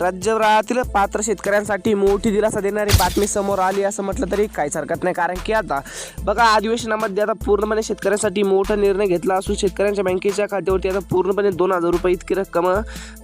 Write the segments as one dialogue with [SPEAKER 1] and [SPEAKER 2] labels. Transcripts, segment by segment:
[SPEAKER 1] राज्यभरातील पात्र शेतकऱ्यांसाठी मोठी दिलासा देणारी बातमी समोर आली असं म्हटलं तरी काहीच हरकत नाही. कारण की आता बघा अधिवेशनामध्ये आता पूर्णपणे शेतकऱ्यांसाठी मोठा निर्णय घेतला असून शेतकऱ्यांच्या बँकेच्या खात्यावरती आता पूर्णपणे दोन हजार रुपये इतकी रक्कम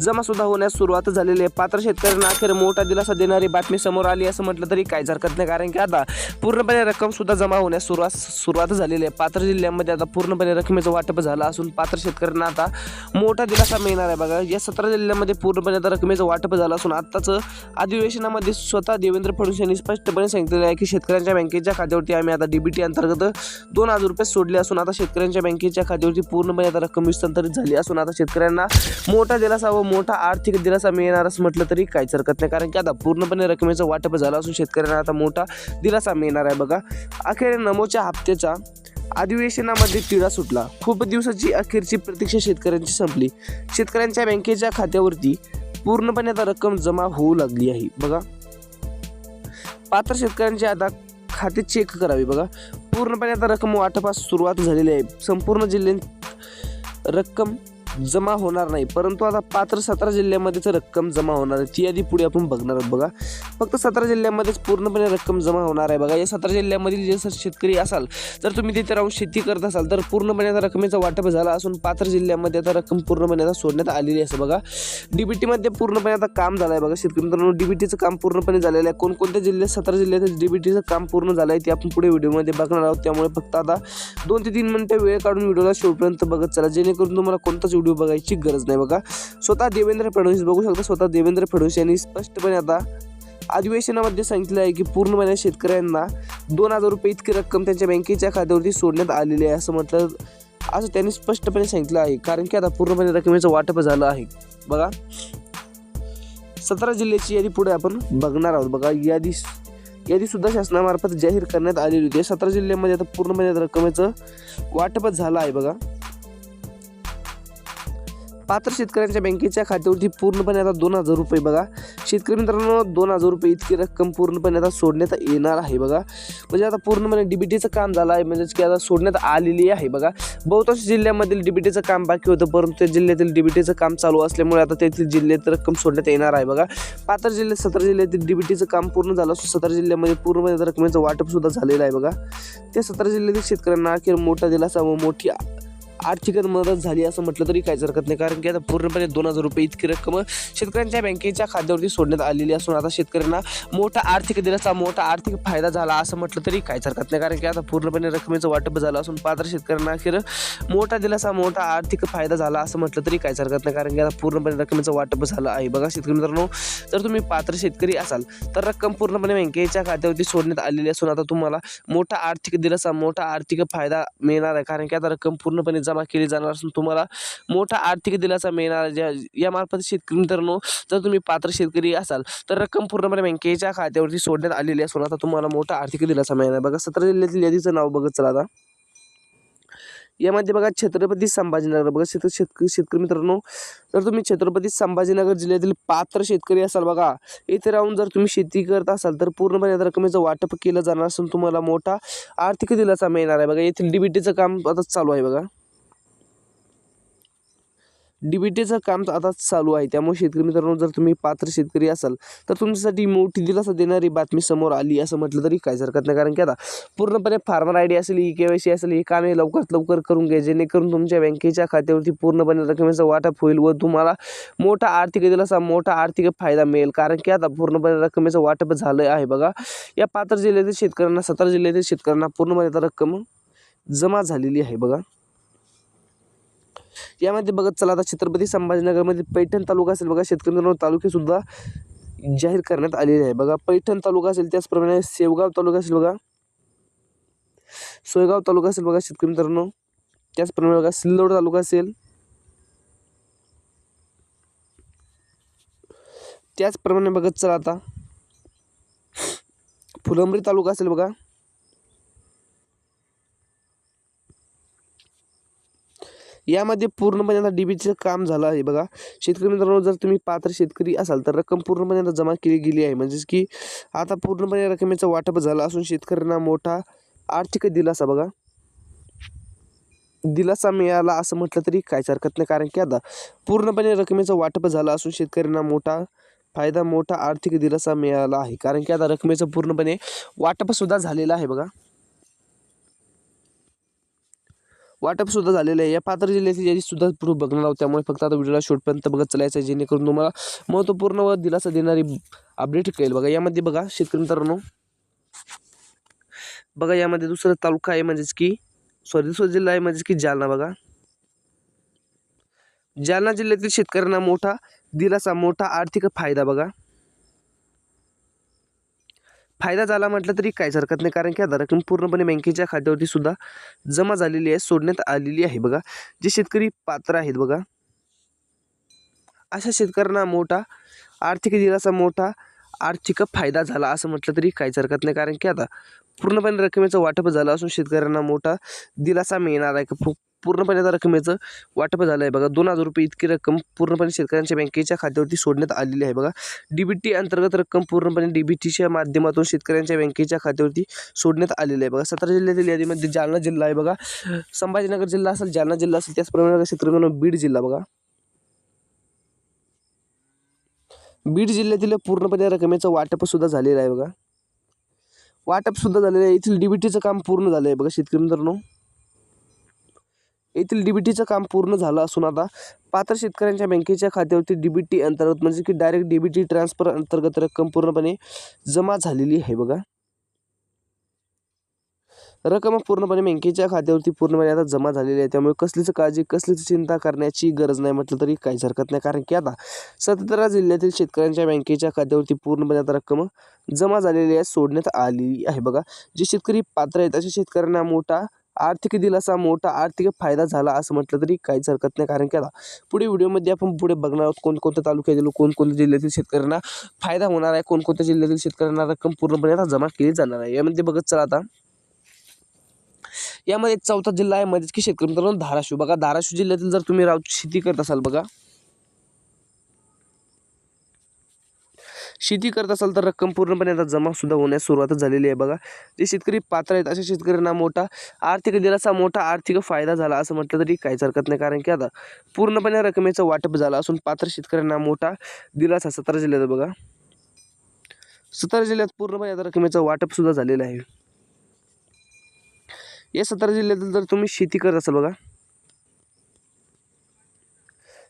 [SPEAKER 1] जमासुद्धा होण्यास सुरुवात झालेली आहे. पात्र शेतकऱ्यांना अखेर मोठा दिलासा देणारी बातमी समोर आली असं म्हटलं तरी काहीच हरकत नाही. कारण की आता पूर्णपणे रक्कम सुद्धा जमा होण्यास सुरुवात सुरुवात झालेली आहे. पात्र जिल्ह्यामध्ये आता पूर्णपणे रकमेचं वाटप झालं असून पात्र शेतकऱ्यांना आता मोठा दिलासा मिळणार आहे. बघा या सतरा जिल्ह्यामध्ये पूर्णपणे आता रकमेचं वाटप झालं असून आत्ताच अधिवेशनामध्ये स्वतः देवेंद्र फडणवीस यांनी स्पष्टपणे सांगितलेलं आहे की शेतकऱ्यांच्या बँकेच्या खात्यावरती आम्ही आता डीबीटी अंतर्गत दोन हजार रुपये सोडले असून आता शेतकऱ्यांच्या बँकेच्या खात्यावरती पूर्णपणे आता रक्कम हस्तांतरित झाली असून आता शेतकऱ्यांना मोठा दिलासा व मोठा आर्थिक दिलासा मिळणार असं म्हटलं तरी काहीच हरकत नाही. कारण की आता पूर्णपणे रकमेचं वाटप झालं असून शेतकऱ्यांना आता मोठा दिलासा मिळणार आहे. बघा अखेर नमोच्या हप्त्याचा अधिवेशनामध्ये तिढा सुटला. खूप दिवसाची अखेरची प्रतीक्षा शेतकऱ्यांची संपली. शेतकऱ्यांच्या बँकेच्या खात्यावरती पूर्णपणे आता रक्कम जमा होऊ लागली आहे. बघा. पात्र शेतकऱ्यांची आता खाते चेक करावी. बघा. पूर्णपणे आता रक्कम वाटपास सुरुवात झालेली आहे. संपूर्ण जिल्ह्यात रक्कम जमा होणार नाही. परंतु आता पात्र सतरा जिल्ह्यामध्येच रक्कम जमा होणार आहे. ती यादी पुढे आपण बघणार आहोत बघा. फक्त सतरा जिल्ह्यामध्येच पूर्णपणे रक्कम जमा होणार आहे बघा. या सतरा जिल्ह्यामधील जे शेतकरी असाल तर तुम्ही तिथे राहून शेती करत असाल तर पूर्णपणे आता रकमेचा वाटप झाला असून पात्र जिल्ह्यामध्ये आता रक्कम पूर्णपणे आता सोडण्यात आलेली असं बघा. डीबीटीमध्ये पूर्णपणे आता काम झालं आहे बघा शेतकरी मित्रांनो. डीबीटीचं काम पूर्णपणे झालेलं आहे. कोणकोणत्या जिल्ह्यात सतरा जिल्ह्यात डीबीटीचं काम पूर्ण झालं आहे ते आपण पुढे व्हिडिओमध्ये बघणार आहोत. त्यामुळे फक्त आता दोन ते तीन मिनिटं वेळ काढून व्हिडिओला शेवटपर्यंत बघत चला. जेणेकरून तुम्हाला कोणताच व्हिडिओ बघायची गरज नाही बघा. स्वतः देवेंद्र फडणवीस बघू शकता. स्वतः देवेंद्र फडणवीस यांनी स्पष्टपणे आता अधिवेशनामध्ये सांगितलं आहे की पूर्णपणे शेतकऱ्यांना दोन हजार रुपये इतकी रक्कम त्यांच्या बँकेच्या खात्यावरती सोडण्यात आलेली आहे असं म्हटलं असं त्यांनी स्पष्टपणे सांगितलं आहे. कारण की आता पूर्णपणे रकमेचं वाटप झालं आहे. बघा. सतरा जिल्ह्याची यादी पुढे आपण बघणार आहोत. बघा यादी यादीसुद्धा शासनामार्फत जाहीर करण्यात आलेली होती. सतरा जिल्ह्यामध्ये आता पूर्णपणे रकमेचं वाटपच झालं आहे. बघा. पात्र शेतकऱ्यांच्या बँकेच्या खात्यावरती पूर्णपणे आता दोन हजार रुपये बघा. शेतकरी मित्रांनो दोन हजार रुपये इतकी रक्कम पूर्णपणे आता सोडण्यात येणार आहे बघा. म्हणजे आता पूर्णपणे डीबीटीचं काम झालं आहे म्हणजेच की आता सोडण्यात आलेली आहे बघा. बहुतांश जिल्ह्यामधील डीबीटीचं काम बाकी होतं परंतु त्या जिल्ह्यातील डीबीटीचं काम चालू असल्यामुळे आता तेथील जिल्ह्यात रक्कम सोडण्यात येणार आहे बघा. पात्र जिल्ह्यात सतरा जिल्ह्यातील डीबीटीचं काम पूर्ण झालं असून सतरा जिल्ह्यामध्ये पूर्णपणे रकमेचं वाटप सुद्धा झालेलं आहे बघा. त्या सतरा जिल्ह्यातील शेतकऱ्यांना अखेर मोठा दिलासा व मोठी आर्थिकच मदत झाली असं म्हटलं तरी काहीच हरकत नाही. कारण की आता पूर्णपणे दोन हजार रुपये इतकी रक्कम शेतकऱ्यांच्या बँकेच्या खात्यावरती सोडण्यात आलेली असून आता शेतकऱ्यांना मोठा आर्थिक दिलाचा मोठा आर्थिक फायदा झाला असं म्हटलं तरी काहीच हरकत नाही. कारण की आता पूर्णपणे रकमेचं वाटप झालं असून पात्र शेतकऱ्यांना अखेर मोठा दिलासा मोठा आर्थिक फायदा झाला असं म्हटलं तरी काहीच हरकत नाही. कारण की आता पूर्णपणे रकमेचं वाटप झालं आहे. बघा शेतकरी मित्रांनो जर तुम्ही पात्र शेतकरी असाल तर रक्कम पूर्णपणे बँकेच्या खात्यावरती सोडण्यात आलेली असून आता तुम्हाला मोठा आर्थिक दिलासा मोठा आर्थिक फायदा मिळणार आहे. कारण की आता रक्कम पूर्णपणे जमा केली जाणार असून तुम्हाला मोठा आर्थिक दिलासा मिळणार ज्या ज्या यामार्फत शेतकरी मित्रांनो जर तुम्ही पात्र शेतकरी असाल तर रक्कम पूर्णपणे बँकेच्या खात्यावरती सोडण्यात आलेली असून आता तुम्हाला मोठा आर्थिक दिलासा मिळणार आहे. बघा सतरा जिल्ह्यातील यादीचं नाव बघत चला आता. यामध्ये बघा छत्रपती संभाजीनगर. बघा शेत शेतकरी शेतकरी मित्रांनो जर तुम्ही छत्रपती संभाजीनगर जिल्ह्यातील पात्र शेतकरी असाल बघा इथे राहून जर तुम्ही शेती करत असाल तर पूर्णपणे रकमेचं वाटप केलं जाणार असून तुम्हाला मोठा आर्थिक दिलासा मिळणार आहे. बघा येथील डीबीटीचं काम आता चालू आहे बघा. डी बी टीचं काम आता चालू आहे. त्यामुळे शेतकरी मित्रांनो जर तुम्ही पात्र शेतकरी असाल तर तुमच्यासाठी मोठी दिलासा देणारी बातमी समोर आली असं म्हटलं तरी काहीच हरकत नाही. कारण की आता पूर्णपणे फार्मर आय डी असेल ई के वाय सी असेल हे कामे लवकरात लवकर करून घ्या. जेणेकरून तुमच्या बँकेच्या खात्यावरती पूर्णपणे रकमेचं वाटप होईल व तुम्हाला मोठा आर्थिक दिलासा मोठा आर्थिक फायदा मिळेल. कारण की आता पूर्णपणे रकमेचं वाटप झालं आहे बघा. या पात्र जिल्ह्यातील शेतकऱ्यांना सतरा जिल्ह्यातील शेतकऱ्यांना पूर्णपणे आता रक्कम जमा झालेली आहे बघा. यामध्ये बघत चला आता छत्रपती संभाजीनगरमध्ये पैठण तालुका असेल बघा शेतकरी तालुकेसुद्धा जाहीर करण्यात आलेले आहे. बघा पैठण तालुका असेल त्याचप्रमाणे सेवगाव तालुका असेल बघा. सोयगाव तालुका असेल बघा शेतकरी मित्रांनो. त्याचप्रमाणे बघा सिल्लोड तालुका असेल. त्याचप्रमाणे बघत चला आता. फुलंब्री तालुका असेल बघा. यामध्ये पूर्णपणे आता डी बीचं काम झालं आहे बघा. शेतकरी मित्रांनो जर तुम्ही पात्र शेतकरी असाल तर रक्कम पूर्णपणे आता जमा केली गेली आहे. म्हणजेच की आता पूर्णपणे रकमेचं वाटप झालं असून शेतकऱ्यांना मोठा आर्थिक दिलासा बघा. दिलासा मिळाला असं म्हटलं तरी काहीच हरकत नाही. कारण की आता पूर्णपणे रकमेचं वाटप झालं असून शेतकऱ्यांना मोठा फायदा मोठा आर्थिक दिलासा मिळाला आहे. कारण की आता रकमेचं पूर्णपणे वाटपसुद्धा झालेलं आहे बघा. वाटप सुद्धा झालेलं आहे. या पात्र जिल्ह्याची यादी सुद्धा प्रूफ बघणार आहोत. त्यामुळे फक्त आता व्हिडिओला शेवटपर्यंत बघत चालायचं आहे. जेणेकरून तुम्हाला महत्त्वपूर्ण व दिलासा देणारी अपडेट कळेल. बघा यामध्ये बघा शेतकरी मित्रांनो. बघा यामध्ये दुसरा तालुका आहे म्हणजेच की सॉरी दुसरा जिल्हा आहे म्हणजेच की जालना. बघा. जालना जिल्ह्यातील शेतकऱ्यांना मोठा दिलासा मोठा आर्थिक फायदा बघा. फायदा झाला म्हटलं तरी काहीच हरकत नाही. कारण की आता रक्कम पूर्णपणे बँकेच्या खात्यावरती सुद्धा जमा झालेली आहे सोडण्यात आलेली आहे. बघा जे शेतकरी पात्र आहेत बघा अशा शेतकऱ्यांना मोठा आर्थिक दिलासा मोठा आर्थिक फायदा झाला असं म्हटलं तरी काहीच हरकत नाही. कारण की आता पूर्णपणे रकमेचं वाटप झालं असून शेतकऱ्यांना मोठा दिलासा मिळणार आहे पू- पूर्णपणे आता रकमेचं वाटप झालं आहे. बघा दोन हजार रुपये इतकी रक्कम पूर्णपणे शेतकऱ्यांच्या बँकेच्या खात्यावरती सोडण्यात आलेली आहे. बघा डी बी टी अंतर्गत रक्कम पूर्णपणे डी बी टीच्या माध्यमातून शेतकऱ्यांच्या बँकेच्या खात्यावरती सोडण्यात आलेलं आहे. बघा सतरा जिल्ह्यातील यादीमध्ये जालना जिल्हा आहे. बघा संभाजीनगर जिल्हा असेल जालना जिल्हा असेल त्याचप्रमाणे क्षेत्र बीड जिल्हा बघा. बीड जिल्ह्यातील पूर्णपणे रकमेचं वाटप सुद्धा झालेलं आहे बघा. वाटप सुद्धा झालेलं आहे. येथील डीबीटीचं काम पूर्ण झालं आहे. बघा शेतकरी मित्रांनो. येथील डीबीटीचं काम पूर्ण झालं असून आता पात्र शेतकऱ्यांच्या बँकेच्या खात्यावरती डीबीटी अंतर्गत म्हणजे की डायरेक्ट डीबीटी ट्रान्सफर अंतर्गत रक्कम पूर्णपणे जमा झालेली आहे बघा. रक्कम पूर्णपणे बँकेच्या खात्यावरती पूर्णपणे आता जमा झालेली आहे. त्यामुळे कसलीच काळजी कसलीच चिंता करण्याची गरज नाही म्हटलं तरी काहीच हरकत नाही. कारण की आता सतरा जिल्ह्यातील शेतकऱ्यांच्या बँकेच्या खात्यावरती पूर्णपणे आता रक्कम जमा झालेली आहे सोडण्यात आलेली आहे बघा. जे शेतकरी पात्र आहेत अशा शेतकऱ्यांना मोठा आर्थिक दिलासा मोठा आर्थिक फायदा झाला असं म्हटलं तरी काहीच हरकत नाही. कारण की आता पुढे व्हिडिओमध्ये आपण पुढे बघणार आहोत कोणकोणत्या तालुक्यातील कोणकोणत्या जिल्ह्यातील शेतकऱ्यांना फायदा होणार आहे. कोणकोणत्या जिल्ह्यातील शेतकऱ्यांना रक्कम पूर्णपणे आता जमा केली जाणार आहे. यामध्ये बघत चला आता. यामध्ये चौथा जिल्हा आहे मध्येच की शेतकरी मित्रांनो धाराशिव. बघा धाराशिव जिल्ह्यातील जर तुम्ही राव शेती करत असाल बघा शेती करत असाल तर रक्कम पूर्णपणे आता जमासुद्धा होण्यास सुरुवात झालेली आहे. बघा जे शेतकरी पात्र आहेत अशा शेतकऱ्यांना मोठा आर्थिक दिलासा मोठा आर्थिक फायदा झाला असं म्हटलं तरी काहीच हरकत नाही. कारण की आता पूर्णपणे रकमेचं वाटप झालं असून पात्र शेतकऱ्यांना मोठा दिलासा सतरा जिल्ह्यात बघा. सतरा जिल्ह्यात पूर्णपणे आता रकमेचं वाटपसुद्धा झालेलं आहे. या सतरा जिल्ह्यातील जर तुम्ही शेती करत असाल बघा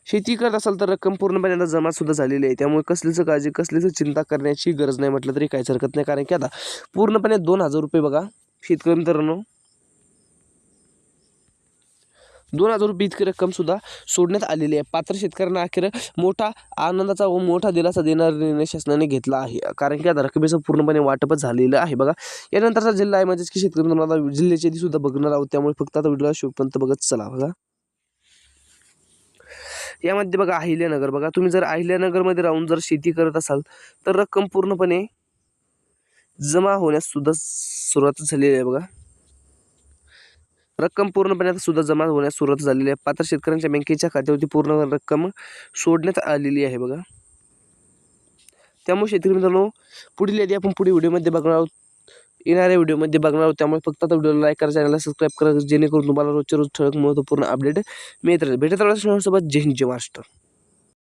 [SPEAKER 1] शेती करत असाल तर रक्कम पूर्णपणे आता जमा सुद्धा झालेली आहे. त्यामुळे कसलीच काळजी कसलीच चिंता करण्याची गरज नाही म्हटलं तरी काहीच हरकत नाही. कारण की आता पूर्णपणे दोन हजार रुपये बघा शेतकरी मित्रांनो. दोन हजार रुपये इतकी रक्कम सुद्धा सोडण्यात आलेली आहे. पात्र शेतकऱ्यांना अखेर मोठा आनंदाचा व मोठा दिलासा देणारा निर्णय शासनाने घेतला आहे. कारण की आता रकमेचं पूर्णपणे वाटपच झालेलं आहे बघा. यानंतरचा जिल्हा आहे म्हणजेच की शेतकरी मित्रांनो आता जिल्ह्याची सुद्धा बघणार आहोत. त्यामुळे फक्त आता व्हिडिओला शेवटपर्यंत बघत चला बघा. यामध्ये बघा अहिल्यानगर. बघा तुम्ही जर अहिल्यानगरमध्ये राहून जर शेती करत असाल तर रक्कम पूर्णपणे जमा होण्यास सुद्धा सुरुवात झालेली आहे बघा. रक्कम पूर्णपणे आता सुद्धा जमा होण्यास सुरुवात झालेली आहे. पात्र शेतकऱ्यांच्या बँकेच्या खात्यावरती पूर्ण रक्कम सोडण्यात आलेली आहे बघा. त्यामुळे शेतकरी मित्रांनो पुढील यादी आपण पुढील व्हिडिओमध्ये बघणार आहोत. येणाऱ्या व्हिडिओमध्ये बघणार आहोत. त्यामुळे फक्त आता व्हिडिओला लाईक करा चॅनलला सबस्क्राईब करा जेणेकरून तुम्हाला रोजच्या रोज ठळक महत्त्वपूर्ण अपडेट मिळत राहील. भेटत राहण्यासोबत जय हिंद जय महाराष्ट्र.